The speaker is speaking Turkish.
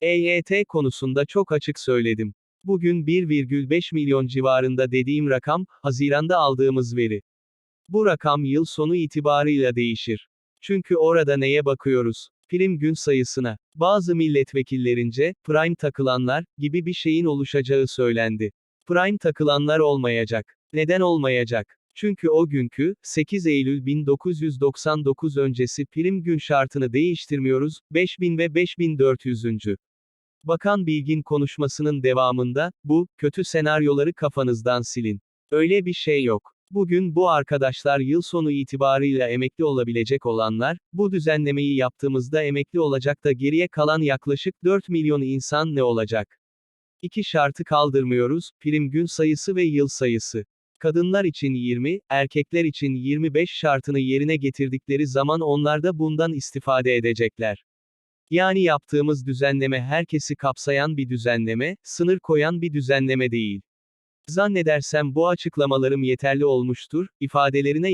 EYT konusunda çok açık söyledim. Bugün 1,5 milyon civarında dediğim rakam, Haziran'da aldığımız veri. Bu rakam yıl sonu itibarıyla değişir. Çünkü orada neye bakıyoruz? Prim gün sayısına. Bazı milletvekillerince, prime takılanlar, gibi bir şeyin oluşacağı söylendi. Prime takılanlar olmayacak. Neden olmayacak? Çünkü o günkü, 8 Eylül 1999 öncesi prim gün şartını değiştirmiyoruz, 5000 ve 5400. Bakan Bilgin konuşmasının devamında, bu, kötü senaryoları kafanızdan silin. Öyle bir şey yok. Bugün bu arkadaşlar yıl sonu itibarıyla emekli olabilecek olanlar, bu düzenlemeyi yaptığımızda emekli olacak da geriye kalan yaklaşık 4 milyon insan ne olacak? İki şartı kaldırmıyoruz, prim gün sayısı ve yıl sayısı. Kadınlar için 20, erkekler için 25 şartını yerine getirdikleri zaman onlar da bundan istifade edecekler. Yani yaptığımız düzenleme herkesi kapsayan bir düzenleme, sınır koyan bir düzenleme değil. Zannedersem bu açıklamalarım yeterli olmuştur, ifadelerine